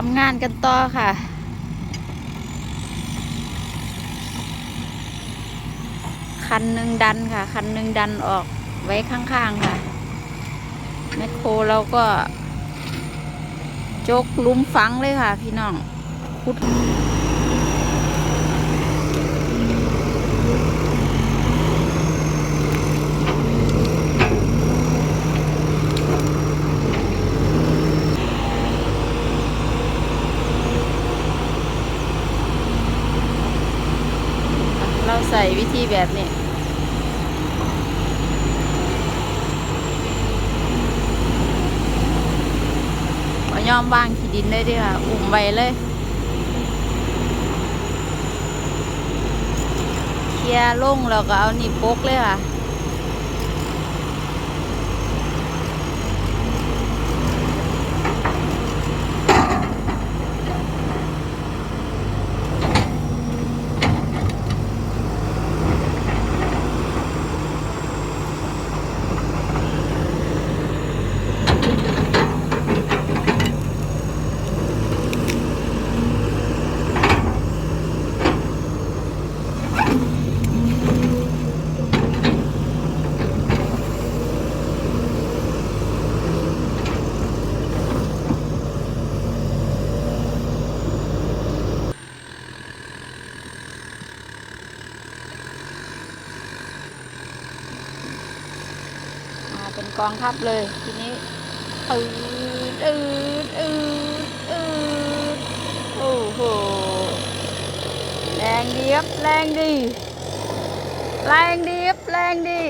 ทำงานกันต่อค่ะคันหนึ่งดันค่ะ คันหนึ่งดันออกไว้ข้างๆค่ะแมคโครเราก็ จกลุมฝังเลยค่ะ พี่น้องขุด ส่วิธีแบบนี้มายอมวางขีดินได้ด้วยค่ะ อุ่มไว้เลยเคลียร์ลงแล้วก็เอานี่ปกเลยค่ะ เป็นกองทัพเลย ทีนี้อืดอืดอืดอืดโอ้โหแรงดีครับแรงดีแรงดีครับแรงดี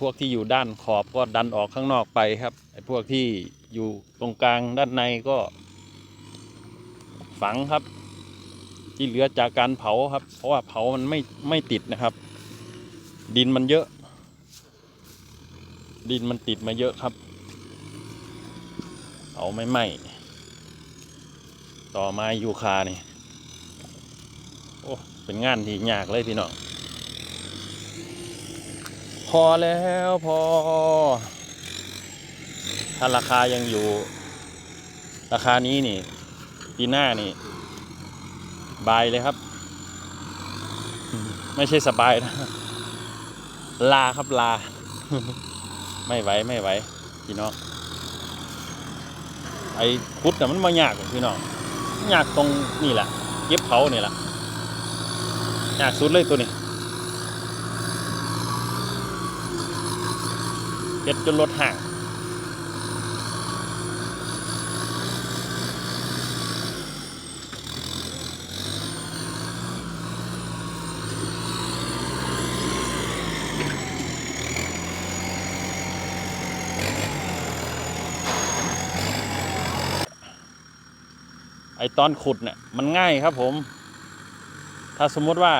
พวกที่อยู่ด้านขอบก็ดันออกข้างนอกไปครับไอ้พวกที่อยู่ตรงกลางด้านในก็ฝังครับ ที่เหลือจากการเผาครับ เพราะว่าเผามันไม่ไม่ติดนะครับ ดินมันเยอะ ดินมันติดมาเยอะครับเผาไม่ไหม้ต่อไม้ยูคานี่โอ้เป็นงานที่ยากเลยพี่น้องพอแล้วพอ ถ้าราคายังอยู่ ราคานี้นี่ปีหน้านี่ บายเลยครับ ไม่ใช่สบายนะ ลาครับลา ไม่ไหวไม่ไหวพี่น้องไอ้พุทธน่มันมายากกพี่น้องยากตรงนี่แหละเย็บเขาเนี่ยแหละยากสุดเลยตัวนี้เฮ็ดจนรถห่าง ไอตอนขุดเนี่ยมันง่ายครับผม ถ้าสมมติว่า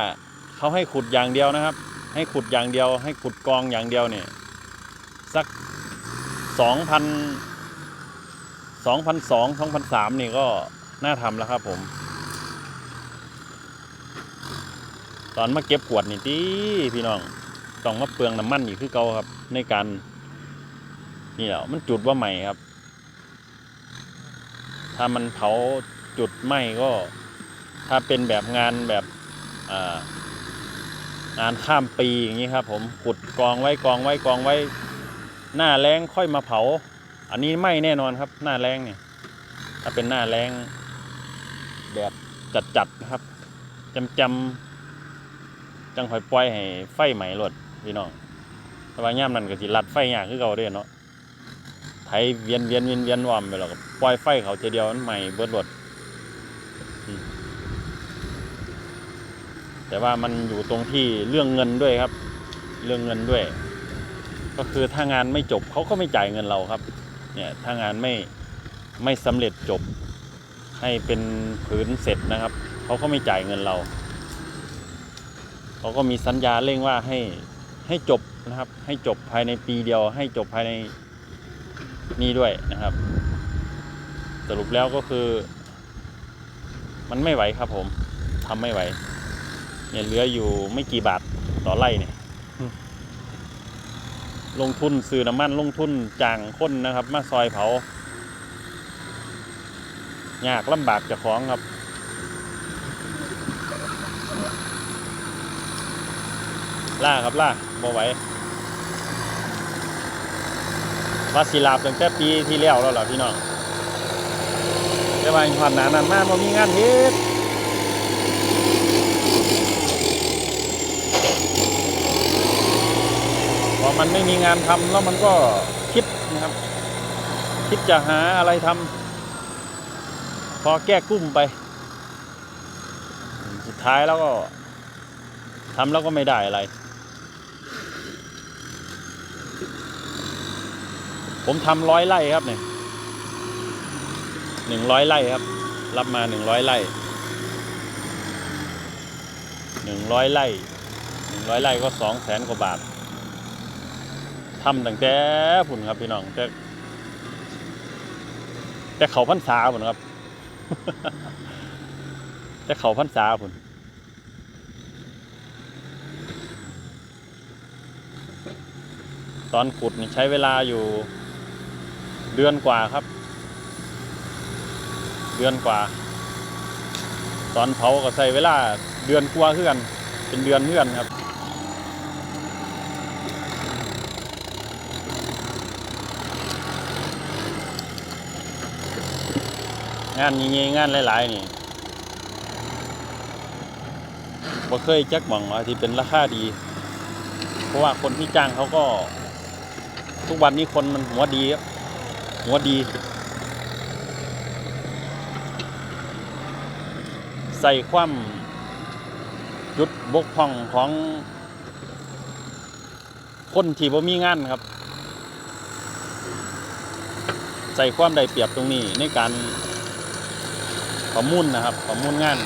เขาให้ขุดอย่างเดียวนะครับ ให้ขุดอย่างเดียว ให้ขุดกองอย่างเดียวเนี่ยสักสองพันสองพันสองสองพันสามนี่ก็น่าทำแล้วครับผม ตอนมาเก็บขวดนี่ตีพี่น้องต้องมาเปลืองน้ำมันอีกคือเก่าครับ ในการนี่แหละมันจุดว่าใหม่ครับ ถ้ามันเผา จุดไหม้ก็ถ้าเป็นแบบงานแบบงานข้ามปีอย่างนี้ครับ ผมขุดกองไว้กองไว้กองไว้ หน้าแรงค่อยมาเผา อันนี้ไหม่แน่นอนครับ หน้าแรงเนี่ยถ้าเป็นหน้าแรงแดดจัดๆนะครับจำจำๆจังคอยปล่อยให้ไฟไหม้รถพี่น้องแต่ว่าย่ามนั้นก็สิรัดไฟยากคือเก่าเด้อเนาะไถเวียนเวียนเวียนเวียนวอมไปแล้วก็ปล่อยไฟเขาทีเดียวมันไหม้เบิดรถอื แต่ว่ามันอยู่ตรงที่เรื่องเงินด้วยครับ เรื่องเงินด้วย ก็คือถ้างานไม่จบเขาก็ไม่จ่ายเงินเราครับ เนี่ยถ้างานไม่ไม่สำเร็จจบ ให้เป็นผืนเสร็จนะครับเขาก็ไม่จ่ายเงินเราเขาก็มีสัญญาเร่งว่าให้ให้จบนะครับ ให้จบภายในปีเดียว ให้จบภายในนี้ด้วยนะครับ สรุปแล้วก็คือ มันไม่ไหวครับผมทำไม่ไหว เนี่ยเหลืออยู่ไม่กี่บาทต่อไร่เนี่ยเหลงทุนซื้อน้ำมันลงทุนจ้างคนนะครับ มาซอยเผายากลำบากเจะของครับล่าครับล่าบ่ไหวว่าสิลาบตั้งแต่ปีที่แล้วแล้วล่ะพี่น้องแต่ว่าหอดหนานั้นมาบ่มีงานเฮ็ด อมันไม่มีงานทำแล้วมันก็คิดนะครับ คิดจะหาอะไรทำพอแก้กุ้มไป สุดท้ายแล้วก็ทำแล้วก็ไม่ได้อะไร ผมทำร้อยไร่ครับเนี่ยหนึ่งร้อยไร่ครับ รับมาหนึ่งร้อยไร่หนึ่งร้อยไร่หนึ่งร้อยไร่ก็สองแสนกว่าบาท ทำตั้งแต่ผุนครับพี่น้องแต่แต่เขาพันษาผุนครับ แต่เขาพันษาผุนตอนขุดนี่ใช้เวลาอยู่เดือนกว่าครับ เดือนกว่า ตอนเผาก็ใช้เวลาเดือนกว่าคือนเป็นเดือนเพื่อนครับ งานนี้งานหลายๆนี่บ่เคยจักหมองว่าที่เป็นราคาดี เพราะว่าคนที่จ้างเขาก็ ทุกวันนี้คนมันหัวดีครับหัวดี ใส่ความจุดบกพร่องของคนที่บ่มีงานครับ ใส่ความได้เปรียบตรงนี้ในการ ประมุ่นนะครับประมุ่นงาน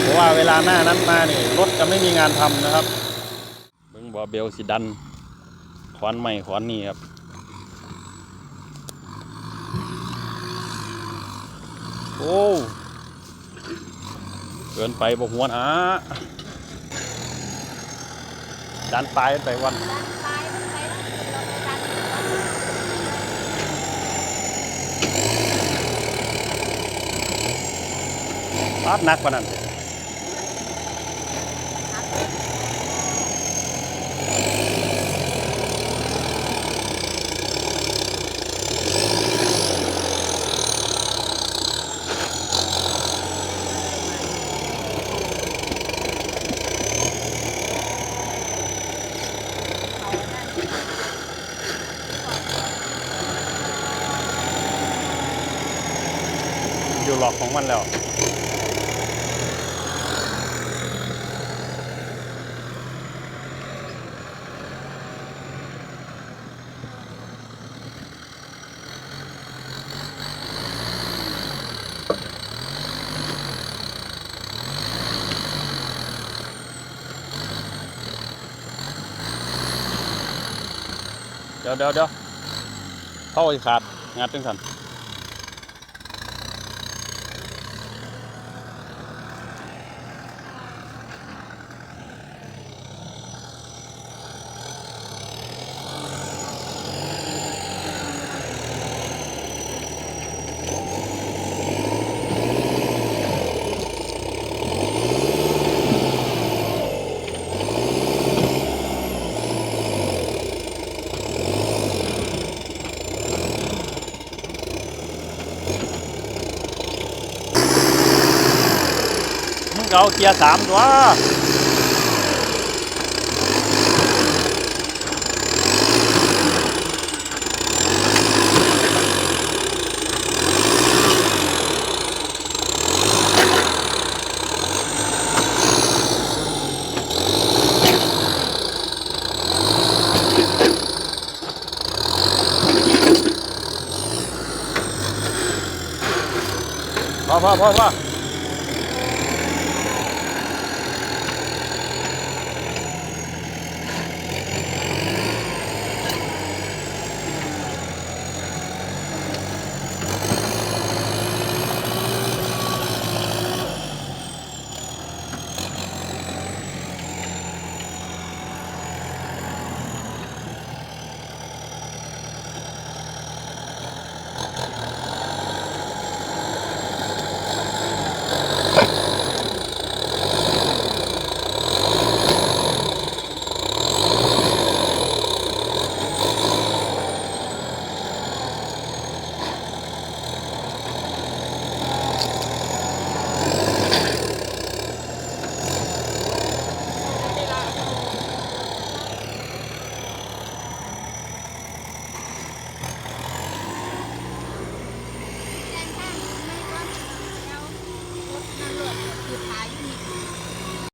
เพราะว่าเวลาหน้านั้นมานี่รถจะไม่มีงานทำนะครับเบิ้งบอเบลสิดันขอนใหม่ขอนนี่ครับโอ้เกินไปบกหัวนะ ดันตายไปวันด้านซ้ายมันบ้าไปดันปาดนักกว่านั้นอยู่ หลอกของมันแล้วเดี๋ยวเดี๋ยวเดี๋ยวเข้าไอ้ขาดงัดจังสัน เอาเกียร์สามตัวพอพอพอพอ